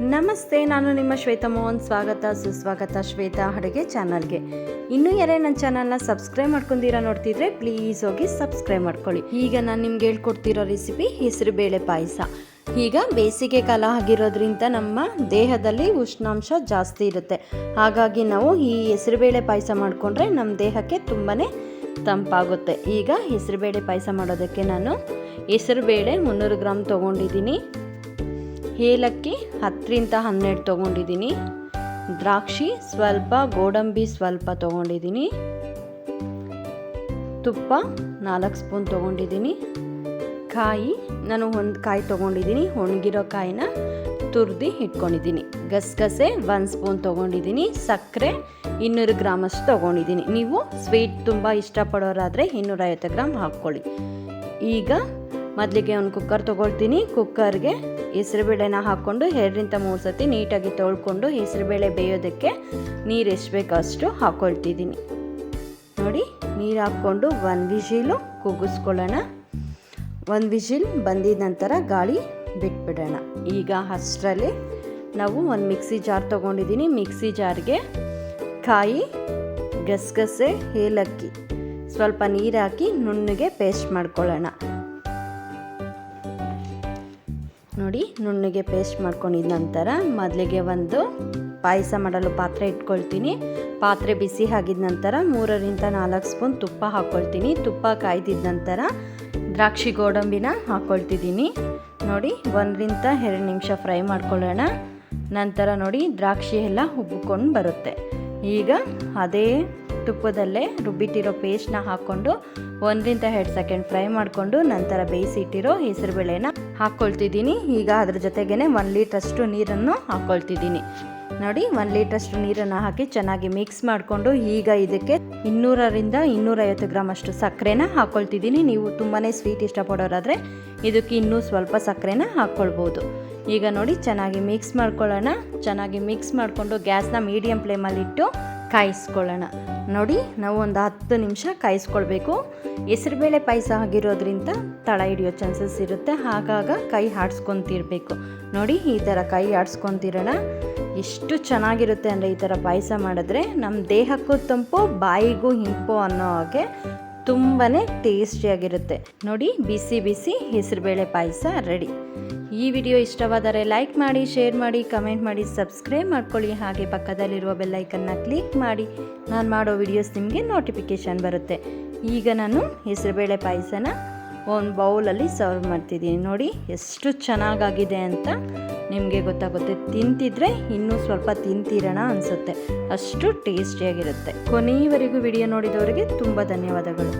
ನಮಸ್ತೆ, ನಾನು ನಿಮ್ಮ ಶ್ವೇತಾ ಮೋಹನ್. ಸ್ವಾಗತ, ಸುಸ್ವಾಗತ ಶ್ವೇತಾ ಅಡುಗೆ ಚಾನಲ್ಗೆ. ಇನ್ನೂ ಯಾರೇ ನನ್ನ ಚಾನಲ್ನ ಸಬ್ಸ್ಕ್ರೈಬ್ ಮಾಡ್ಕೊಂಡಿರೋ ನೋಡ್ತಿದ್ರೆ ಪ್ಲೀಸ್ ಹೋಗಿ ಸಬ್ಸ್ಕ್ರೈಬ್ ಮಾಡ್ಕೊಳ್ಳಿ. ಈಗ ನಾನು ನಿಮ್ಗೆ ಹೇಳ್ಕೊಡ್ತಿರೋ ರೆಸಿಪಿ ಹೆಸರು ಬೇಳೆ ಪಾಯಸ. ಈಗ ಬೇಸಿಗೆ ಕಾಲ ಆಗಿರೋದ್ರಿಂದ ನಮ್ಮ ದೇಹದಲ್ಲಿ ಉಷ್ಣಾಂಶ ಜಾಸ್ತಿ ಇರುತ್ತೆ. ಹಾಗಾಗಿ ನಾವು ಈ ಹೆಸರುಬೇಳೆ ಪಾಯಸ ಮಾಡಿಕೊಂಡ್ರೆ ನಮ್ಮ ದೇಹಕ್ಕೆ ತುಂಬಾ ತಂಪಾಗುತ್ತೆ. ಈಗ ಹೆಸರುಬೇಳೆ ಪಾಯಸ ಮಾಡೋದಕ್ಕೆ ನಾನು ಹೆಸರುಬೇಳೆ ಮುನ್ನೂರು ಗ್ರಾಮ್ ತೊಗೊಂಡಿದ್ದೀನಿ. ಏಲಕ್ಕಿ ಹತ್ತರಿಂದ ಹನ್ನೆರಡು ತೊಗೊಂಡಿದ್ದೀನಿ. ದ್ರಾಕ್ಷಿ ಸ್ವಲ್ಪ, ಗೋಡಂಬಿ ಸ್ವಲ್ಪ ತೊಗೊಂಡಿದ್ದೀನಿ. ತುಪ್ಪ ನಾಲ್ಕು ಸ್ಪೂನ್ ತೊಗೊಂಡಿದ್ದೀನಿ. ಕಾಯಿ, ನಾನು ಒಂದು ಕಾಯಿ ತೊಗೊಂಡಿದ್ದೀನಿ. ಒಣಗಿರೋ ಕಾಯಿನ ತುರ್ದು ಇಟ್ಕೊಂಡಿದ್ದೀನಿ. ಗಸಗಸೆ ಒಂದು ಸ್ಪೂನ್ ತೊಗೊಂಡಿದ್ದೀನಿ. ಸಕ್ಕರೆ ಇನ್ನೂರು ಗ್ರಾಮಷ್ಟು ತೊಗೊಂಡಿದ್ದೀನಿ. ನೀವು ಸ್ವೀಟ್ ತುಂಬ ಇಷ್ಟಪಡೋರಾದರೆ ಇನ್ನೂರೈವತ್ತು ಗ್ರಾಮ್ ಹಾಕ್ಕೊಳ್ಳಿ. ಈಗ ಮೊದಲಿಗೆ ಒಂದು ಕುಕ್ಕರ್ ತೊಗೊಳ್ತೀನಿ. ಕುಕ್ಕರ್ಗೆ ಹೆಸರುಬೇಳೆನ ಹಾಕ್ಕೊಂಡು ಎರಡರಿಂದ ಮೂರು ಸತಿ ನೀಟಾಗಿ ತೊಳ್ಕೊಂಡು ಹೆಸರುಬೇಳೆ ಬೇಯೋದಕ್ಕೆ ನೀರು ಎಷ್ಟು ಬೇಕೋ ಅಷ್ಟು ಹಾಕ್ಕೊಳ್ತಿದ್ದೀನಿ ನೋಡಿ, ನೀರು ಹಾಕ್ಕೊಂಡು ಒಂದು ವಿಜಿಲು ಕುಗ್ಗಿಸ್ಕೊಳ್ಳೋಣ. ಒಂದು ವಿಷಿಲ್ ಬಂದಿದ ನಂತರ ಗಾಳಿ ಬಿಟ್ಬಿಡೋಣ. ಈಗ ಅಷ್ಟರಲ್ಲಿ ನಾವು ಒಂದು ಮಿಕ್ಸಿ ಜಾರ್ ತೊಗೊಂಡಿದ್ದೀನಿ ಮಿಕ್ಸಿ ಜಾರ್ಗೆ ಕಾಯಿ, ಗಸಗಸೆ, ಏಲಕ್ಕಿ ಸ್ವಲ್ಪ ನೀರು ಹಾಕಿ ನುಣ್ಣಗೆ ಪೇಸ್ಟ್ ಮಾಡ್ಕೊಳ್ಳೋಣ. ನೋಡಿ, ನುಣ್ಣಗೆ ಪೇಸ್ಟ್ ಮಾಡ್ಕೊಂಡಿದ ನಂತರ ಮೊದಲಿಗೆ ಒಂದು ಪಾಯಸ ಮಾಡಲು ಪಾತ್ರೆ ಇಟ್ಕೊಳ್ತೀನಿ. ಪಾತ್ರೆ ಬಿಸಿ ಆಗಿದ ನಂತರ ಮೂರರಿಂದ ನಾಲ್ಕು ಸ್ಪೂನ್ ತುಪ್ಪ ಹಾಕ್ಕೊಳ್ತೀನಿ ತುಪ್ಪ ಕಾಯ್ದಿದ್ದ ನಂತರ ದ್ರಾಕ್ಷಿ ಗೋಡಂಬಿನ ಹಾಕ್ಕೊಳ್ತಿದ್ದೀನಿ ನೋಡಿ, ಒಂದರಿಂದ ಎರಡು ನಿಮಿಷ ಫ್ರೈ ಮಾಡ್ಕೊಳ್ಳೋಣ. ನಂತರ ನೋಡಿ, ದ್ರಾಕ್ಷಿ ಎಲ್ಲ ಉಬ್ಬಿಕೊಂಡು ಬರುತ್ತೆ. ಈಗ ಅದೇ ತುಪ್ಪದಲ್ಲೇ ರುಬ್ಬಿಟ್ಟಿರೋ ಪೇಸ್ಟ್ನ ಹಾಕ್ಕೊಂಡು ಒಂದರಿಂದ ಎರಡು ಸೆಕೆಂಡ್ ಫ್ರೈ ಮಾಡಿಕೊಂಡು ನಂತರ ಬೇಯಿಸಿಟ್ಟಿರೋ ಹೆಸರುಬೇಳೆನ ಹಾಕ್ಕೊಳ್ತಿದ್ದೀನಿ. ಈಗ ಅದ್ರ ಜೊತೆಗೇ ಒನ್ ಲೀಟ್ರಷ್ಟು ನೀರನ್ನು ಹಾಕ್ಕೊಳ್ತಿದ್ದೀನಿ. ನೋಡಿ ಒನ್ ಲೀಟ್ರಷ್ಟು ನೀರನ್ನು ಹಾಕಿ ಚೆನ್ನಾಗಿ ಮಿಕ್ಸ್ ಮಾಡಿಕೊಂಡು ಈಗ ಇದಕ್ಕೆ ಇನ್ನೂರರಿಂದ ಇನ್ನೂರೈವತ್ತು ಗ್ರಾಮ್ ಅಷ್ಟು ಸಕ್ಕರೆನ ಹಾಕ್ಕೊಳ್ತಿದ್ದೀನಿ. ನೀವು ತುಂಬಾ ಸ್ವೀಟ್ ಇಷ್ಟಪಡೋರಾದರೆ ಇದಕ್ಕೆ ಇನ್ನೂ ಸ್ವಲ್ಪ ಸಕ್ಕರೆನ ಹಾಕ್ಕೊಳ್ಬೋದು. ಈಗ ನೋಡಿ, ಚೆನ್ನಾಗಿ ಮಿಕ್ಸ್ ಮಾಡ್ಕೊಳ್ಳೋಣ. ಚೆನ್ನಾಗಿ ಮಿಕ್ಸ್ ಮಾಡಿಕೊಂಡು ಗ್ಯಾಸ್ನ ಮೀಡಿಯಮ್ ಫ್ಲೇಮಲ್ಲಿಟ್ಟು ಕಾಯಿಸ್ಕೊಳ್ಳೋಣ. ನೋಡಿ, ನಾವು ಒಂದು ಹತ್ತು ನಿಮಿಷ ಕಾಯಿಸ್ಕೊಳ್ಬೇಕು. ಹೆಸರುಬೇಳೆ ಪಾಯಸ ಆಗಿರೋದ್ರಿಂದ ತಳ ಹಿಡಿಯೋ ಚಾನ್ಸಸ್ ಇರುತ್ತೆ. ಆಗಾಗ ಕೈ ಆಡಿಸ್ಕೊತಿರ್ಬೇಕು. ನೋಡಿ, ಈ ಥರ ಕೈ ಆಡಿಸ್ಕೊತಿರೋಣ. ಎಷ್ಟು ಚೆನ್ನಾಗಿರುತ್ತೆ ಅಂದರೆ ಈ ಥರ ಪಾಯಸ ಮಾಡಿದ್ರೆ ನಮ್ಮ ದೇಹಕ್ಕೂ ತಂಪು, ಬಾಯಿಗೂ ಹಿಂಪು ಅನ್ನೋ ಹಾಗೆ ತುಂಬಾ ಟೇಸ್ಟಿಯಾಗಿರುತ್ತೆ ನೋಡಿ, ಬಿಸಿ ಬಿಸಿ ಹೆಸರುಬೇಳೆ ಪಾಯಸ ರೆಡಿ ಈ ವಿಡಿಯೋ ಇಷ್ಟವಾದರೆ ಲೈಕ್ ಮಾಡಿ, ಶೇರ್ ಮಾಡಿ, ಕಮೆಂಟ್ ಮಾಡಿ, ಸಬ್ಸ್ಕ್ರೈಬ್ ಮಾಡ್ಕೊಳ್ಳಿ. ಹಾಗೆ ಪಕ್ಕದಲ್ಲಿರುವ ಬೆಲ್ಲೈಕನ್ನ ಕ್ಲಿಕ್ ಮಾಡಿ. ನಾನು ಮಾಡೋ ವಿಡಿಯೋಸ್ ನಿಮಗೆ ನೋಟಿಫಿಕೇಷನ್ ಬರುತ್ತೆ. ಈಗ ನಾನು ಹೆಸರುಬೇಳೆ ಪಾಯಸನ ಒಂದು ಬೌಲಲ್ಲಿ ಸರ್ವ್ ಮಾಡ್ತಿದ್ದೀನಿ. ನೋಡಿ, ಎಷ್ಟು ಚೆನ್ನಾಗಾಗಿದೆ ಅಂತ ನಿಮಗೆ ಗೊತ್ತಾಗುತ್ತೆ. ತಿಂತಿದ್ರೆ ಇನ್ನೂ ಸ್ವಲ್ಪ ತಿಂತೀರೋಣ ಅನಿಸುತ್ತೆ. ಅಷ್ಟು ಟೇಸ್ಟಿಯಾಗಿರುತ್ತೆ. ಕೊನೆಯವರೆಗೂ ವಿಡಿಯೋ ನೋಡಿದವರಿಗೆ ತುಂಬ ಧನ್ಯವಾದಗಳು.